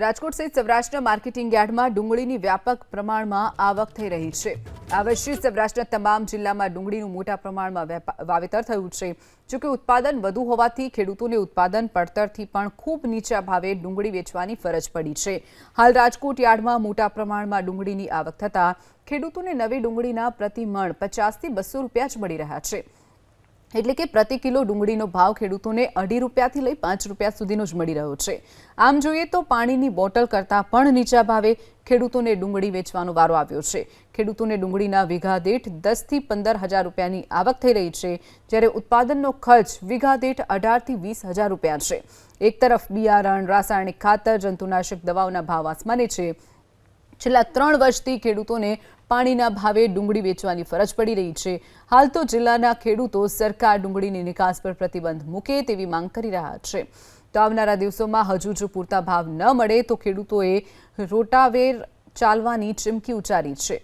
રાજકોટ સહિત સૌરાષ્ટ્રના માર્કેટિંગ યાર્ડમાં ડુંગળીની વ્યાપક પ્રમાણમાં આવક થઈ રહી છે. આ વર્ષે સૌરાષ્ટ્રના તમામ જિલ્લામાં ડુંગળીનું મોટા પ્રમાણમાં વાવેતર થયું છે. જોકે ઉત્પાદન વધુ હોવાથી ખેડૂતોને ઉત્પાદન પડતરથી પણ ખૂબ નીચા ભાવે ડુંગળી વેચવાની ફરજ પડી છે. હાલ રાજકોટ યાર્ડમાં મોટા પ્રમાણમાં ડુંગળીની આવક થતાં ખેડૂતોને નવી ડુંગળીના પ્રતિ મણ પચાસથી બસો રૂપિયા જ મળી રહ્યા છે. એટલે કે પ્રતિ કિલો ડુંગળીનો ભાવ ખેડૂતોને અઢી રૂપિયાથી લઈ પાંચ રૂપિયા સુધીનો જ મળી રહ્યો છે. આમ જોઈએ તો પાણીની બોટલ કરતાં પણ નીચા ભાવે ખેડૂતોને ડુંગળી વેચવાનો વારો આવ્યો છે. ખેડૂતોને ડુંગળીના વીઘા દીઠ દસથી પંદર હજાર રૂપિયાની આવક થઈ રહી છે, જ્યારે ઉત્પાદનનો ખર્ચ વીઘા દીઠ અઢારથી વીસ હજાર રૂપિયા છે. એક તરફ બિયારણ, રાસાયણિક ખાતર, જંતુનાશક દવાઓના ભાવ આસમાને છે. છેલ્લા ત્રણ વર્ષથી ખેડૂતોને પાણીના ભાવે ડુંગળી વેચવાની ફરજ પડી રહી છે. હાલ તો જિલ્લાના ખેડૂતો સરકાર ડુંગળીની નિકાસ પર પ્રતિબંધ મૂકે તેવી માંગ કરી રહ્યા છે. તો આવનારા દિવસોમાં હજુ જો પૂરતા ભાવ ન મળે તો ખેડૂતોએ રોટાવેર ચાલવાની ચીમકી ઉચ્ચારી છે.